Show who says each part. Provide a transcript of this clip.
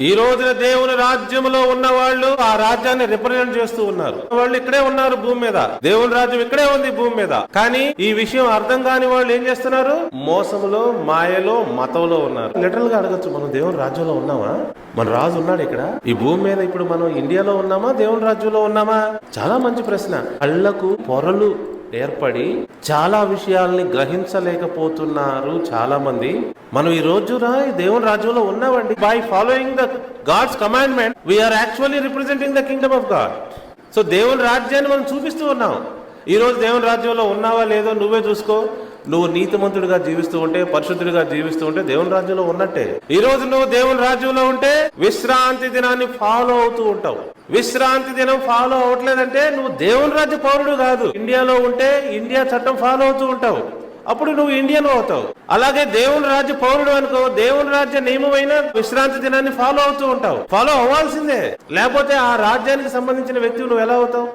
Speaker 1: ఈ రోజున దేవుని రాజ్యంలో ఉన్న వాళ్ళు ఆ రాజ్యాన్ని రిప్రజెంట్ చేస్తూ ఉన్నారు. వాళ్ళు ఇక్కడే ఉన్నారు భూమి మీద. దేవుని రాజ్యం ఇక్కడే ఉంది భూమి మీద. కానీ ఈ విషయం అర్థం కాని వాళ్ళు ఏం చేస్తున్నారు? మోసములో మాయలో మతంలో ఉన్నారు. లిటరల్గా అడగచ్చు మనం దేవుని రాజ్యంలో ఉన్నామా? మన రాజు ఉన్నాడు ఇక్కడ. ఈ భూమి మీద ఇప్పుడు మనం ఇండియాలో ఉన్నామా? దేవుని రాజ్యంలో ఉన్నామా? చాలా మంచి ప్రశ్న. కళ్ళకు పొరలు ఏర్పడి చాలా విషయాల్ని గ్రహించలేకపోతున్నారు చాలా మంది మనం ఈ రోజున ఈ దేవుని రాజ్యంలో ఉన్నామండి. By following the God's commandment we are actually representing the kingdom of God so దేవుని రాజ్యాన్ని మనం చూపిస్తూ ఉన్నాం. ఈ రోజు దేవుని రాజ్యంలో ఉన్నావా లేదో నువ్వే చూసుకో. నువ్వు నీతిమంతుడిగా జీవిస్తూ ఉంటే పరిశుద్ధుడిగా జీవిస్తూ ఉంటే దేవుని రాజ్యంలో ఉన్నట్టే. ఈ రోజు నువ్వు దేవుని రాజ్యంలో ఉంటే విశ్రాంతి దినాన్ని ఫాలో అవుతూ ఉంటావు. విశ్రాంతి దినం ఫాలో అవ్వట్లేదంటే నువ్వు దేవుని రాజ్య పౌరుడు కాదు. ఇండియాలో ఉంటే ఇండియా చట్టం ఫాలో అవుతూ ఉంటావు. అప్పుడు నువ్వు ఇండియన్ అవుతావు. అలాగే దేవుని రాజ్య పౌరుడు అనుకో దేవుని రాజ్య నియమమైన విశ్రాంతి దినాన్ని ఫాలో అవుతూ ఉంటావు. ఫాలో అవ్వాల్సిందే. లేకపోతే ఆ రాజ్యానికి సంబంధించిన వ్యక్తి నువ్వు ఎలా అవుతావు?